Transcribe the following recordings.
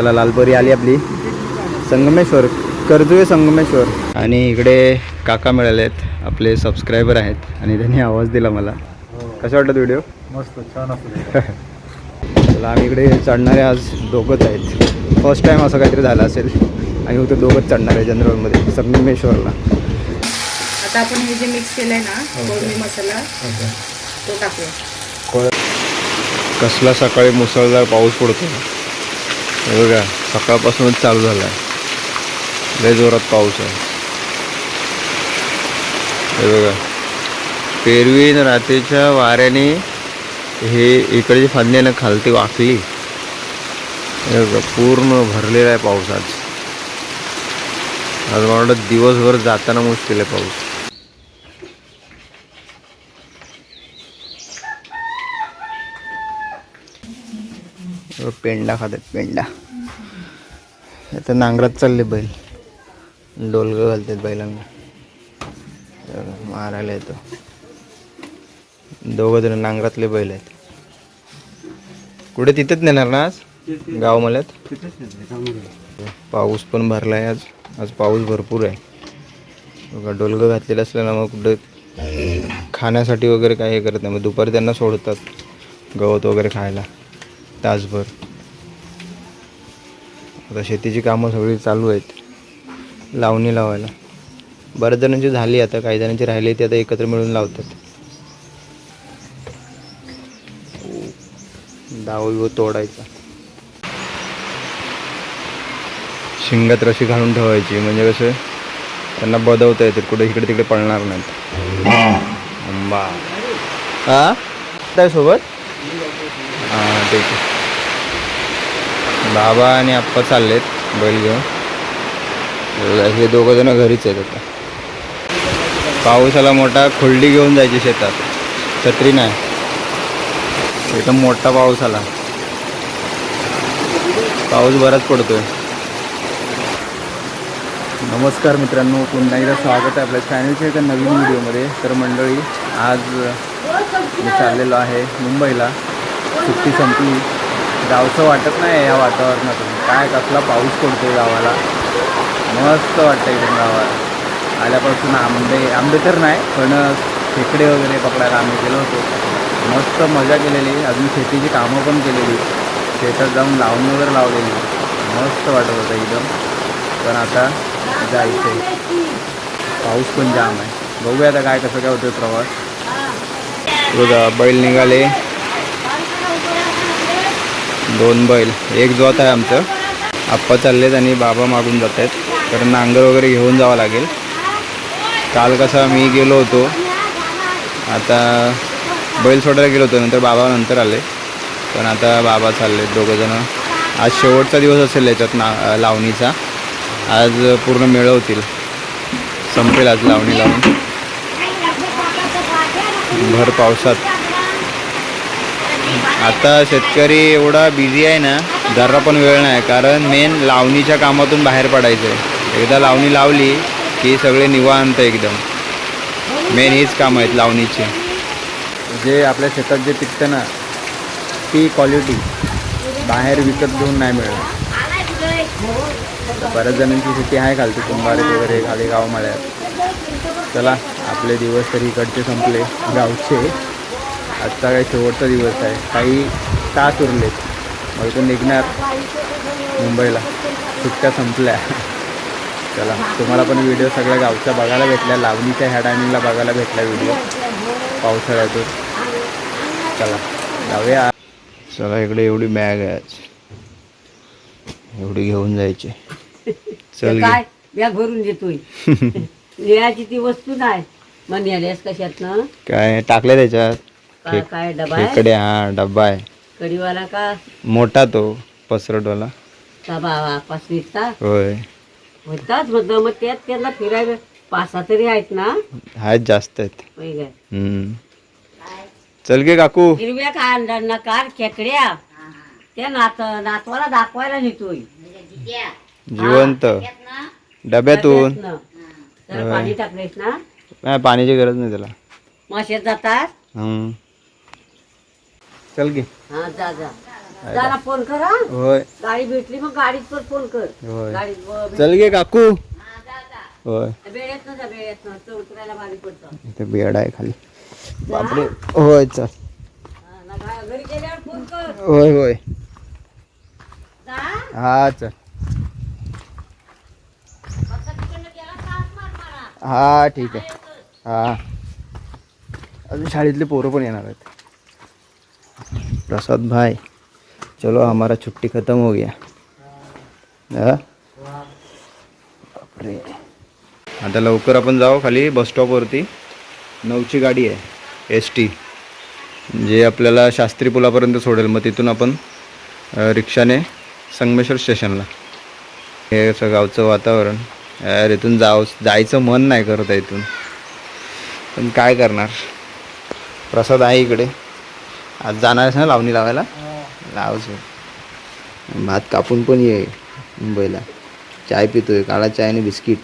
चला लालपरी आली आपली. संगमेश्वर कर्जुवे संगमेश्वर. आणि इकडे काका मिळाले आहेत आपले सबस्क्रायबर आहेत आणि त्यांनी आवाज दिला मला. कसं वाटतं व्हिडिओ मस्त छान असं. चला आम्ही इकडे चढणारे आज दोघंच आहेत. फर्स्ट टाईम असं काहीतरी झालं असेल. आणि होतं दोघंच चढणार आहे जनरलमध्ये संगमेश्वरला. आता आपण हे जे मिक्स केलंय ना कोळमी मसाला तो टाकूया. कसला सकाळी मुसळधार पाऊस पडतो हे बघा सकाळपासूनच चालू झाला आहे लय जोरात पाऊस आहे. हे बघा पेरवी रात्रीच्या वाऱ्याने हे इकडची फांद्यानं खालती वाकली. हे बघा पूर्ण भरलेला आहे पाऊस आज. आज मला वाटतं दिवसभर जाताना मुश्किल आहे पाऊस. पेंडा खातात पेंडा. आता नांगरात चालले बैल. डोलगं घालतात बैलांना. मारायला येतो. दोघं जण नांगरातले बैल आहेत. कुठे तिथेच नेणार ना आज? गाव मल्यात? पाऊस पण भरलाय आज. आज पाऊस भरपूर आहे. बघा डोलगं घातलेलं असलं ना मग कुठं खाण्यासाठी वगैरे काही हे करत नाही. मग दुपारी त्यांना सोडतात गवत वगैरे खायला. तासभर. आता शेतीची कामं सगळी चालू आहेत. लावणी लावायला. बऱ्याच जणांची झाली आता काही जणांची राहिली ती आता एकत्र मिळून लावतात. दाव तोडायचा. शिंगात रशी घालून ठेवायची म्हणजे कसं त्यांना बदवता येते कुठे इकडे तिकडे पळणार नाहीत. आंबा. हा काय सोबत? हां ठीक आहे. बाबा आणि आप्पा चाललेत बैल घेऊन. हे दोघं जण घरीच आहेत आता. पाऊस आला मोठा खुल्डी घेऊन जायची शेतात. छत्री नाही. एकदम मोठा पाऊस आला. पाऊस बराच पडतोय. नमस्कार मित्रांनो पुन्हा एकदा स्वागत आहे आपल्या चॅनलच्या एका नवीन व्हिडिओमध्ये तर मंडळी आज मी चाललेलो आहे मुंबईला. सुट्टी संपली. जावसं वाटत नाही या वातावरणातून. काय कसला पाऊस पडतो गावाला. मस्त वाटतं इकडून गावाला. आल्यापासून आंबे आंबे तर नाही पण खेकडे वगैरे पकडायला आम्ही गेलो होतो. मस्त मजा केलेली. अजून शेतीची कामं पण केलेली. शेतात जाऊन लावणी वगैरे लावलेली. मस्त वाटत होतं एकदम. पण आता जायचं आहे पाऊस पण जाम आहे. बघूया आता काय कसं काय होतं प्रवास. बघा बैल निघाले. दोन बैल एक जोत आहे आमचं. आप्पा चाललेत आणि बाबा मागून जात आहेत कारण नांगर वगैरे घेऊन जावं लागेल. काल कसा मी गेलो होतो. आता बैल सोडायला गेलो होतो नंतर बाबा नंतर आले. पण आता बाबा चालले दोघंजणं आज शेवटचा दिवस असेल याच्यात ना लावणीचा. आज पूर्ण मिळवतील संपेल आज लावणी लावून. भर पावसात. आता शेतकरी एवढा बिझी आहे ना जरा पण वेळ नाही. कारण मेन लावणीच्या कामातून बाहेर पडायचं आहे एकदा लावणी लावली की सगळे निवांत एकदम. मेन हीच कामं आहेत लावणीचे. जे आपल्या शेतात जे पिकतं ना ती क्वालिटी बाहेर विकत घेऊन नाही मिळत. बऱ्याच जणांची शेती आहे खालती. कुंभारे वगैरे खाली गावमाळ्यात. चला आपले दिवस तरी इकडचे संपले. गावचे. आजचा काही शेवटचा दिवस आहे. काही तास उरलेत मग इथून निघणार मुंबईला. सुट्ट्या संपल्या. चला तुम्हाला पण व्हिडिओ सगळ्या गावच्या बघायला भेटल्या. लावणीच्या ह्या टायमिंगला बघायला भेटला व्हिडिओ पावसाळ्यातून. चला जाऊया. चला इकडे एवढी बॅग आहे आज. एवढी घेऊन जायची. चल घे. काय? बॅग भरून देतोय लिहायची ती वस्तू नाही. मग कशात ना काय टाकले त्याच्यात? काय काय डबा आहे? इकडे हा डब्बा आहे. कडीवाला का? मोठा तो पसरटवाला का बाबा निघता होय. होताच मग मग त्यात त्यांना फिरायला पाच सहा तरी आहेत ना? आहेत जास्त आहेत. होय काय हम्म. चल गे काकू. हिरव्या कांदा कार खेकड्या? त्या नात नातवाला दाखवायला नेतोय. जिवंत. डब्यातून. त्यातनं. पाणी टाकलेस ना? नाही पाण्याची गरज नाही त्याला. माश्यात जातात? हम्म. चल गे हा जा जा. फोन करा होय. गाडी भेटली मग गाडीत पण फोन कर. होय. गाडीत ब- भेट- चल गे काकू. हा, जा, जा. होय. वेळेत ना जा, वेळेत ना. तो उतरायला भारी पडतं. इथे बेड आहे खाली. बापरे. होय चल. हा, ना गा- घरी गेल्यावर फोन कर. होय होय. जा. हा चल. तिकडनं गेला मार. हा ठीक आहे. हा. अजून शाळेतले पोरं पण येणार आहेत. प्रसाद भाई चलो हमारा छुट्टी खत्म हो गया। बापरे। आता लवकर आपण जाऊ खाली बस स्टॉपवरती नऊची गाडी आहे एस टी जे आपल्याला शास्त्री पुलापर्यंत सोडेल मग तिथून आपण रिक्षाने संगमेश्वर स्टेशनला. हे असं गावचं वातावरण. यार इथून जाव जायचं मन नाही करत आहे इथून. पण काय करणार? प्रसाद आहे इकडे. आज जाणार आहेस ना लावणी लावायला? लावच भात कापून पण ये मुंबईला. चाय पितोय काळा चाय आणि बिस्किट.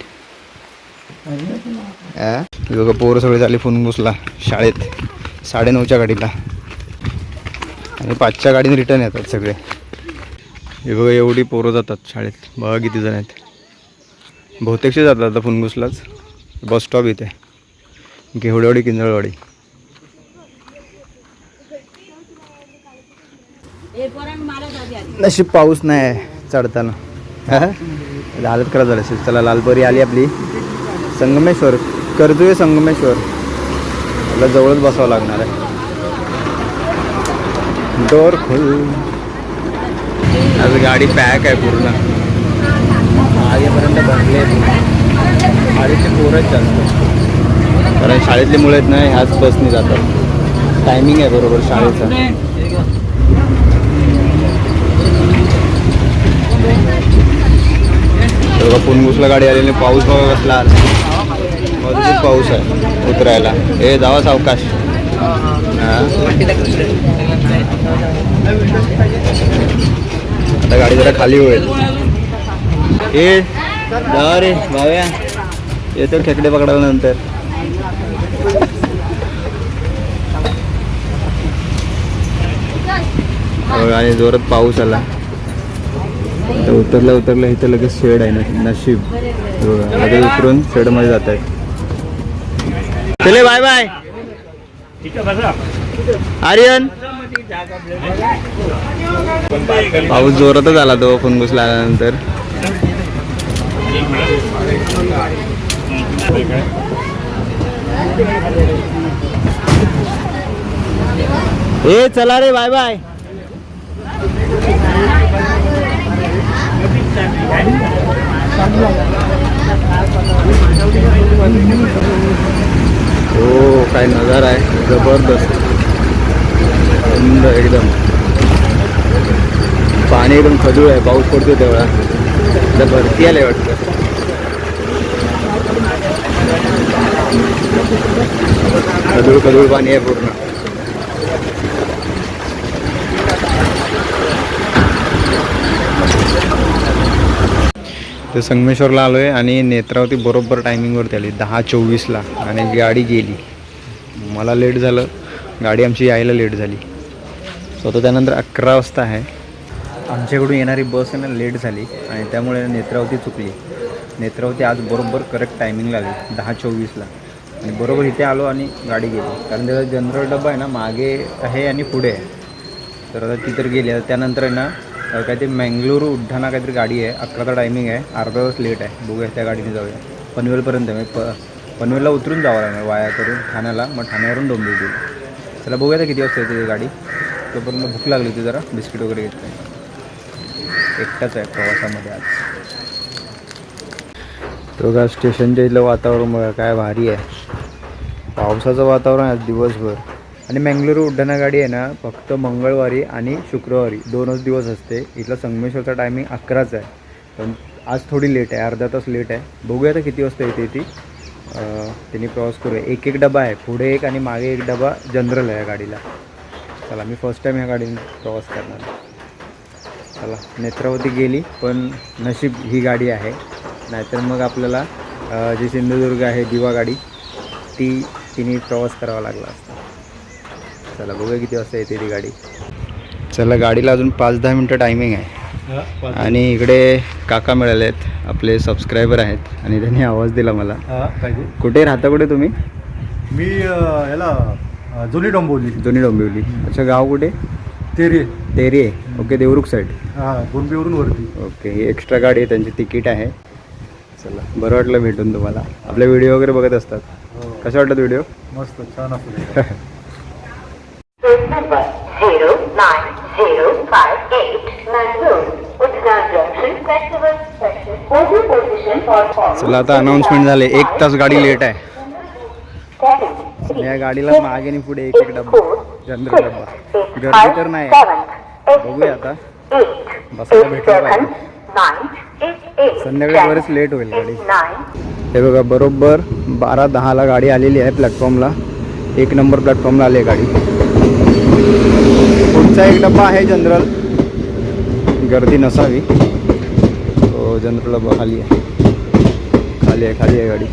हा? हे बघा पोरं सगळे झाले फोन घुसला शाळेत. साडेनऊच्या गाडीला. आणि पाचच्या गाडीने रिटर्न येतात सगळे. हे बघा एवढी पोरं जातात शाळेत. बघा किती जण आहेत. बहुतेकशे जातात आता फुनगुसलाच बस स्टॉप इथे. घेवडेवाडी किंजळवाडी हे पोरांनी मला जागी आली नशीब पाऊस नाही आहे चढताना. हा? हालत खराब झालं असेल चला लालपरी आली आपली. संगमेश्वर कर्जुए संगमेश्वर. आपल्या जवळच बसावं लागणार आहे. डोर खोल. आज गाडी पॅक आहे पूर्ण. आगेपर्यंत भरले शाळेचे पोरच जास्त कारण शाळेतले मुळे आहेत ना ह्याच बसने जातात. टायमिंग आहे बरोबर शाळेचा. बघा पुनगुसला गाडी आलेली पाऊस बघा कसला मजबूत पाऊस आहे उतरायला. हे जावा सावकाश. आता गाडी जरा खाली होईल. ए जा रे भाव्या. येतो खेकडे पकडायला नंतर हो, आणि जोरात पाऊस आला. आता उतरल्या उतरल्या इथं लगेच शेड आहे ना नशीब. बघा लगेच उतरून शेडमध्ये जात आहेत. चले बाय बाय आर्यन. पाऊस जोरातच आला तो फुनगुसला आल्यानंतर. ए चला रे बाय बाय हो काय नजारा आहे. जबरदस्त. थंड एकदम. पाणी एकदम खजूळ आहे. पाऊस पडतो तेवढा. आता भरती आले वाटतं. खजूळ खजूळ पाणी आहे पूर्ण. तर संगमेश्वरला आलो आहे आणि नेत्रावती बरोबर टायमिंगवरती आली. दहा चोवीसला आणि गाडी गेली. मला लेट झालं. गाडी आमची यायला लेट झाली. सो तो त्यानंतर अकरा वाजता आहे. आमच्याकडून येणारी बस आहे ना लेट झाली आणि त्यामुळे नेत्रावती चुकली. नेत्रावती आज बरोबर करेक्ट टायमिंगला आली. दहा चोवीसला. आणि बरोबर इथे आलो आणि गाडी गेली. कारण त्याचा जनरल डबा आहे ना मागे आहे आणि पुढे आहे. तर आता ती तर गेली. त्यानंतर आहे ना काहीतरी मंगळुरू उड्डाणा काहीतरी गाडी आहे अकराचा टायमिंग आहे अर्धा तास लेट आहे बघूया त्या गाडीने जाऊया पनवेलपर्यंत मी प पनवेलला उतरून जावं लागणार वाया करून ठाण्याला मग ठाण्यावरून डोंबिवली देईल चला बघूया आता किती वाजता येते ती गाडी। तोपर्यंत भूक लागली होती जरा बिस्किट वगैरे घेतलं. एकटाच आहे प्रवासामध्ये आज. तो का स्टेशनच्या इथलं वातावरण बघा काय भारी आहे. पावसाचं वातावरण आहे आज दिवसभर. आणि मंगळुरू उड्डाणा गाडी आहे ना फक्त मंगळवारी आणि शुक्रवारी. दोनच दिवस असते. इथला संगमेश्वरचा टायमिंग अकराच आहे. पण आज थोडी लेट आहे. अर्धा तास लेट आहे. बघूया आता किती वाजता येते ती. त्यांनी प्रवास करूया. एक एक डबा आहे. पुढे एक आणि मागे एक डबा जनरल आहे या गाडीला. चला मी फर्स्ट टाईम ह्या गाडीने प्रवास करणार चला नेत्रावती गेली पण नशीब ही गाडी आहे. नाहीतर मग आपल्याला जी सिंधुदुर्ग आहे दिवा गाडी ती तिने प्रवास करावा लागला असता. चला बघूया किती वाजता येते ती गाडी. चला गाडीला अजून पाच दहा मिनटं टायमिंग आहे. हा, पाच- आणि इकडे काका मिळाले आहेत आपले सबस्क्रायबर आहेत आणि त्यांनी आवाज दिला मला. हा? कुठे राहता कुठे तुम्ही? मी याला जुनी डोंबवली. दोन्ही डोंबिवली. अच्छा गाव कुठे? तेरे. तेरी आहे. ओके देवरुख साईड हा गोंबिवरून वरती. ओके ही एक्स्ट्रा गाडी आहे त्यांची तिकीट आहे. चला बरं वाटलं भेटून तुम्हाला. आपले व्हिडिओ वगैरे बघत असतात. कसे वाटतात व्हिडिओ मस्त छान असू चला आता अनाउन्समेंट झाले. एक तास गाडी लेट आहे. या गाडीला मागे आणि पुढे एक एक डब्बा. जनरल डब्बा. गर्दी तर नाही. बघूया आता. बसायला भेटलं पाहिजे. संध्याकाळी बरेच लेट होईल गाडी. हे बघा बरोबर बारा दहाला गाडी आलेली आहे प्लॅटफॉर्मला एक नंबर प्लॅटफॉर्मला आली आहे गाडी. पुढचा एक डब्बा आहे जनरल. गर्दी नसावी. तो जनरल डब्बा खाली आहे. खाली आहे खाली आहे गाडी.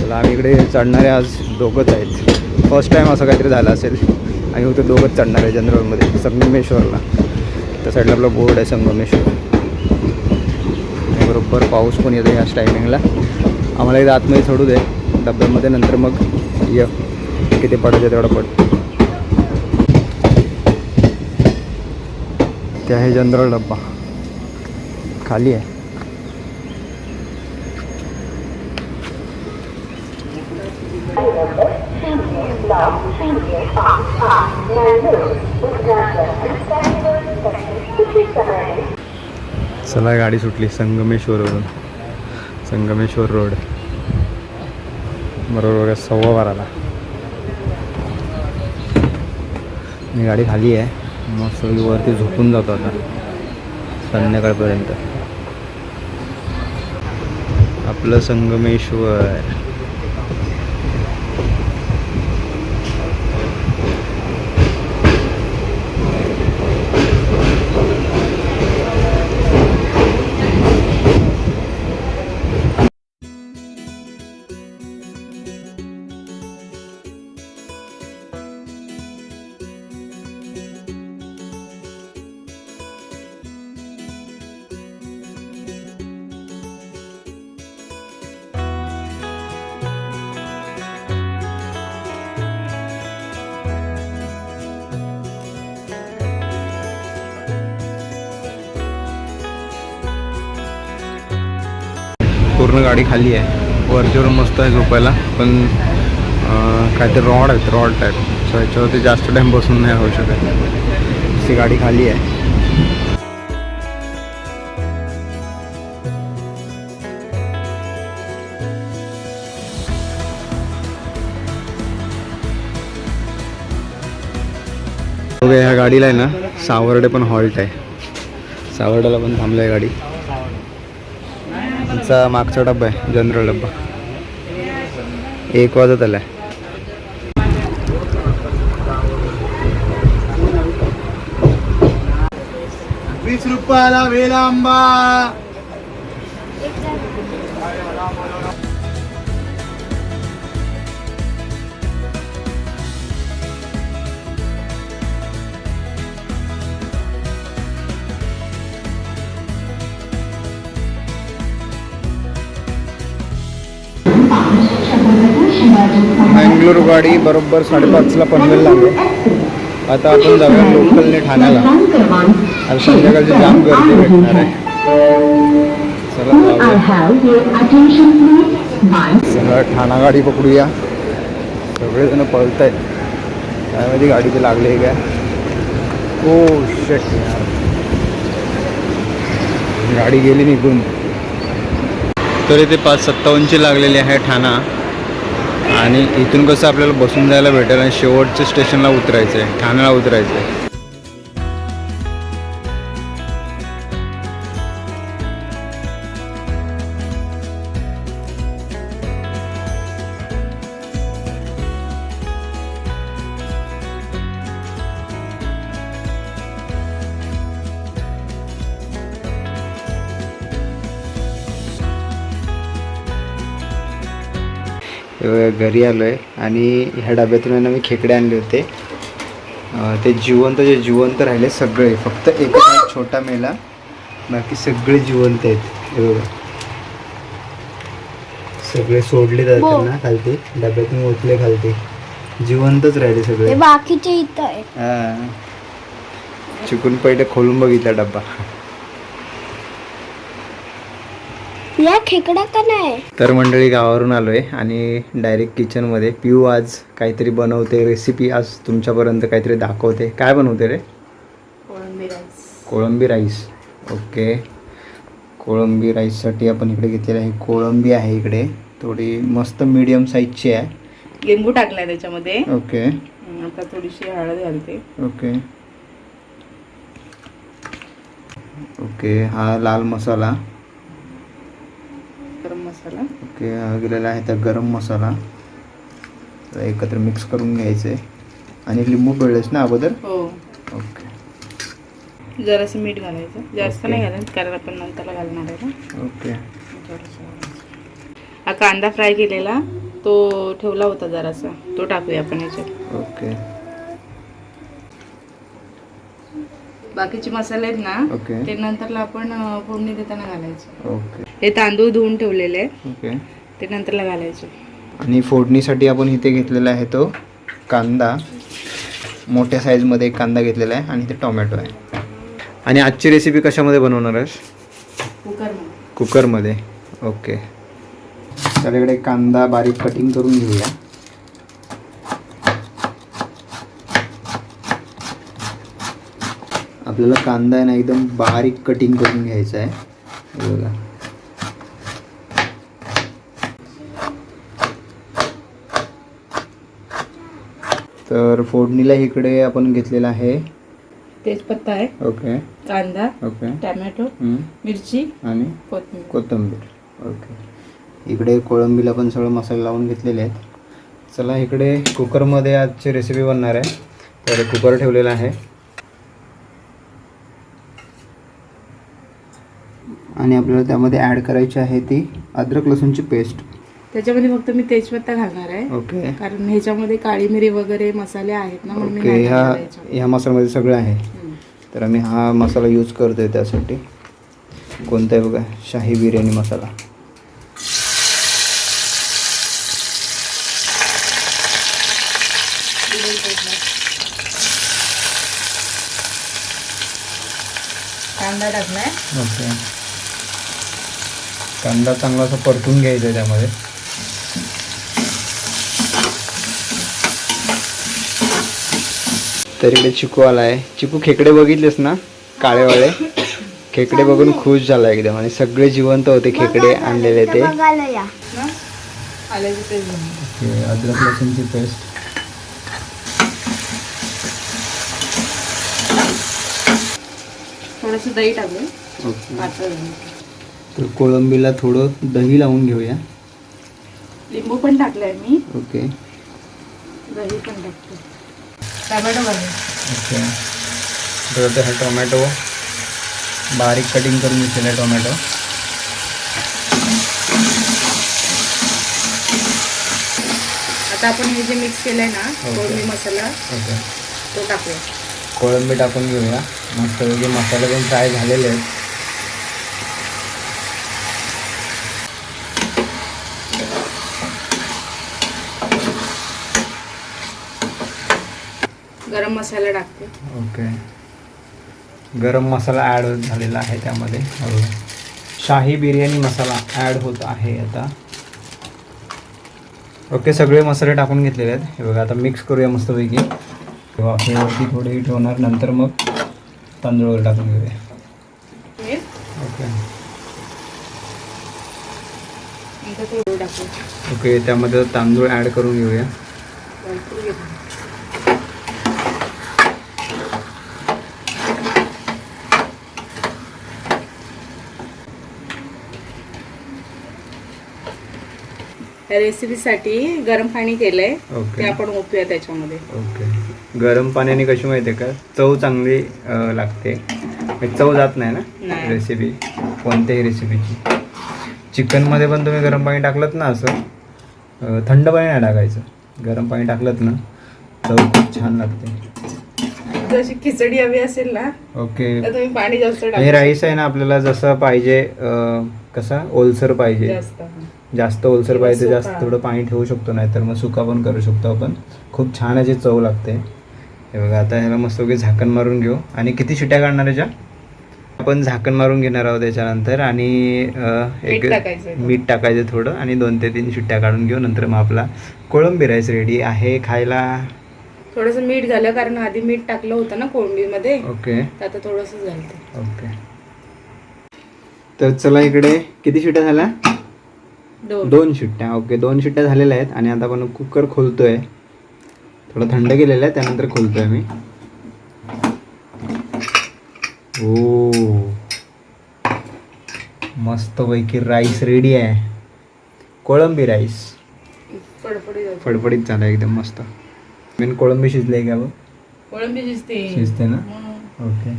चला आम्ही इकडे चढणारे आज दोघंच आहेत. फर्स्ट टाईम असं काहीतरी झालं असेल. आम्ही होते दोघंच चढणार आहे जनरलमध्ये संगमेश्वरला. त्या साईडला आपला बोर्ड आहे संगमेश्वर. बरोबर पाऊस पण येतो याच टायमिंगला आम्हाला एकदा आतमध्ये सोडू दे. डब्यामध्ये नंतर मग ये. किती पडायचं तेवढं पड. ते आहे जनरल डब्बा. खाली आहे. चला गाडी सुटली. संगमेश्वरवरून. संगमेश्वर रोड. बरोबर सव्वा बाराला. गाडी खाली आहे. मस्त वरती झोपून जातो आता. संध्याकाळपर्यंत. आपलं संगमेश्वर. पूर्ण गाडी खाली आहे. वरच्यावर मस्त आहे झोपायला पण काहीतरी रॉड आहेत रॉड टाईप. सो ह्याच्यावरती जास्त टाईम बसून नाही होऊ शकत. ती गाडी खाली आहे. ह्या गाडीला आहे ना सावर्डे पण हॉल्ट आहे. सावर्ड्याला पण थांबलं आहे गाडी. तुमचा मागचा डब्बा आहे जनरल डब्बा. एक वाजत आलाय. वीस रुपयाला वेला आंबा. मँगलोर गाडी बरोबर साडेपाचला पनवेल लागली आता आपण जाऊया लोकलने ठाण्याला. आता संध्याकाळची जाम गर्दी भेटणार आहे. चला ठाणा गाडी पकडूया. सगळेजण पळत आहेत काय माहिती गाडी ते लागली आहे काय? ओ शेट यार गाडी गेली निघून. तर इथे पाच सत्तावन्नची लागलेली आहे ठाणा. आणि इथून कसं आपल्याला बसून जायला भेटेल आणि शेवटच्या स्टेशनला उतरायचं आहे ठाण्याला उतरायचं आहे. घरी आलो आहे आणि ह्या डब्यातून मी खेकडे आणले होते. ते जिवंत जे जिवंत राहिले सगळे फक्त एकच हा छोटा मेला. बाकी सगळे जिवंत आहेत. हे बघा. सगळे सोडले जातात ना खालते. डब्यातून ओतले खालते. जिवंतच राहिले सगळे. बाकीचे इथं आहे हा. चिकून पहिले खोलून बघितला डब्बा. या खेकडा का नाही? तर मंडळी गावावरून आलो आहे आणि डायरेक्ट किचनमध्ये पिऊ आज काहीतरी बनवते रेसिपी आज तुमच्यापर्यंत काहीतरी दाखवते. काय बनवते रे? कोळंबी राईस कोळंबी राईस ओके कोळंबी राईससाठी आपण इकडे घेतलेलं आहे. कोळंबी आहे इकडे. थोडी मस्त मीडियम साईजची आहे. लिंबू टाकलाय त्याच्यामध्ये. ओके आता थोडीशी हळद घालते. ओके ओके हा लाल मसाला. मसाला. ओके हा गेलेला आहे त्या गरम मसाला. तर एकत्र मिक्स करून घ्यायचं. आहे आणि लिंबू पिळलेस ना अगोदर? हो. ओके. जरासं मीठ घालायचं. जास्त. नाही घालायचं कारण आपण नंतरला घालणार आहे ना. ओके. हा कांदा फ्राय केलेला तो ठेवला होता जरासा. तो टाकूया आपण याच्यात. ओके. बाकीचे मसाले आहेत ना ओके. ते नंतरला आपण फोडणी देताना घालायचे. ओके. हे तांदूळ धुवून ठेवलेले आहे ओके. ते नंतरला घालायचे. आणि फोडणीसाठी आपण इथे घेतलेला आहे तो कांदा. मोठ्या साईजमध्ये एक कांदा घेतलेला आहे आणि ते टोमॅटो आहे. आणि आजची रेसिपी कशामध्ये बनवणार आहेस? कुकर कुकरमध्ये. ओके. इकडे कांदा बारीक कटिंग करून घेऊया. आपल्याला कांदा आहे ना एकदम बारीक कटिंग करून घ्यायचा आहे. बघा. तर फोडणीला इकडे आपण घेतलेला आहे. तेजपत्ता आहे. ओके. कांदा ओके. टॅमॅटो. मिरची आणि कोथिंबीर. कोथिंबीर. ओके. इकडे कोळंबीला पण सगळं मसाले लावून घेतलेले आहेत. चला इकडे कुकरमध्ये आजची रेसिपी बनणार आहे. तर कुकर ठेवलेला आहे. आणि आपल्याला त्यामध्ये ॲड करायची आहे ती अद्रक लसूणची पेस्ट त्याच्यामध्ये फक्त मी तेजपत्ता घालणार आहे. ओके. कारण ह्याच्यामध्ये काळी मिरी वगैरे मसाले आहेत ना म्हणून मी ओके नाही ह्या टाकणार याच्यामध्ये. ह्या मसाल्यामध्ये सगळं आहे. हम्म. तर आम्ही हा मसाला यूज करतोय त्यासाठी. कोणता आहे बघा? शाही बिर्याणी मसाला. कांदा टाकलाय. ओके. कांदा चांगला असा परतून घ्यायचा आहे त्यामध्ये. तर इकडे चिकू आला आहे चिकू खेकडे बघितलेस ना? काळेवाळे? खेकडे बघून खुश झाला एकदम आणि सगळे जिवंत होते खेकडे आणलेले ते. अद्रक लसूणची पेस्ट. थोडंसं दही झालं. तर कोळंबीला थोडं दही लावून घेऊया. लिंबू पण टाकलाय मी. ओके. दही पण टाकते टमॅटो ओके. तर हा टोमॅटो. बारीक कटिंग करून घेतलेला आहे टोमॅटो. आता आपण हे जे मिक्स केलंय ना ओके. कोळंबी मसाला ओके. तो टाकूया. कोळंबी टाकून घेऊया. मस्तपैकी मसाले पण फ्राय झालेले आहेत. गरम मसाला टाकते. ओके. गरम मसाला ॲड झालेला आहे त्यामध्ये. बघा. शाही बिर्याणी मसाला ॲड होत आहे आता. ओके सगळे मसाले टाकून घेतलेले आहेत. हे बघा आता मिक्स करूया मस्तपैकी. तेव्हा वरती थोडी ठेवणार नंतर मग तांदूळ वगैरे टाकून घेऊया. हे? ओके. ओके त्यामध्ये तांदूळ ॲड करून घेऊया. रेसिपीसाठी गरम पाणी केलंय ओके. ते आपण ओतूया त्याच्यामध्ये. ओके. गरम पाण्याने कशी माहिती आहे का? चव चांगली अं, लागते. म्हणजे चव जात नाही ना नाही. रेसिपी कोणत्याही रेसिपीची चिकनमध्ये पण तुम्ही गरम पाणी टाकलं ना असं अं, थंड पाणी नाही टाकायचं. गरम पाणी टाकलं ना चव खूप छान लागते. जशी खिचडी हवी असेल ना ओके. तर तुम्ही पाणी जास्त हे टाका राईस आहे ना आपल्याला जसं पाहिजे अं, कसा? ओलसर पाहिजे. जास्त. जास्त ओलसर पाहिजे जास्त. थोडं पाणी ठेवू शकतो नाही तर मग सुका पण करू शकतो आपण. खूप छान याची चव लागते. हे बघा आता ह्याला मस्त वगैरे झाकण मारून घेऊ. आणि किती शिट्या काढणार याच्या आपण झाकण मारून घेणार आहोत त्याच्यानंतर आणि एक मीठ टाकायचं. थोडं आणि दोन ते तीन शिट्ट्या काढून घेऊ. नंतर मग आपला कोळंबी राईस रेडी आहे खायला. थोडस मीठ झालं कारण आधी मीठ टाकलं होतं ना कोळंबीमध्ये. ओके. आता थोडस झालं ओके. तर चला इकडे किती शिट्ट्या झाल्या? दोन. शिट्ट्या. ओके दोन शिट्ट्या झालेल्या आहेत आणि आता आपण कुकर खोलतोय. थोडं थंड केलेलं आहे त्यानंतर खोलतोय मी. ओ मस्तपैकी राईस रेडी आहे. कोळंबी राईस. फडफडीत झाला एकदम मस्त. मेन कोळंबी शिजले का बघ? कोळंबी शिजते. शिजते ना. ओके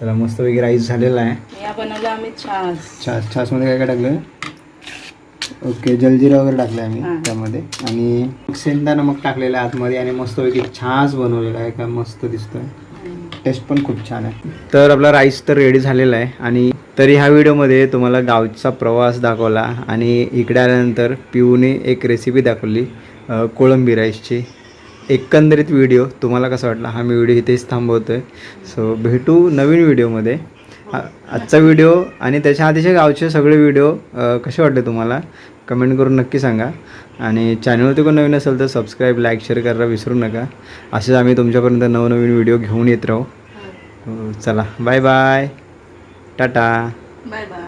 चला मस्तपैकी राईस झालेला आहे. या बनवलं आम्ही छास. छास. छासमध्ये काय काय टाकलं ओके जलजिरा वगैरे टाकलं आम्ही हां. त्यामध्ये. आणि सेंदा नमक टाकलेलं आहे आतमध्ये आणि मस्तपैकी छास बनवलेला आहे का मस्त दिसतोय. टेस्ट पण खूप छान आहे. तर आपला राईस तर रेडी झालेला आहे. आणि तरी ह्या व्हिडिओमध्ये तुम्हाला गावचा प्रवास दाखवला आणि इकडे आल्यानंतर पिऊने एक रेसिपी दाखवली अ, कोळंबी राईसची एकंदरीत व्हिडिओ तुम्हाला कसा वाटला हा मी व्हिडिओ इथेच थांबवतो आहे सो भेटू नवीन व्हिडिओमध्ये आजचा व्हिडिओ आणि त्याच्या आधीचे गावचे सगळे व्हिडिओ कसे वाटले तुम्हाला? कमेंट करून नक्की सांगा. आणि चॅनलवरती कोण नवीन असेल तर सबस्क्राईब लाईक शेअर करायला विसरू नका. असेच आम्ही तुमच्यापर्यंत नवनवीन व्हिडिओ घेऊन येत राहू. हो, चला. Bye bye tata bye bye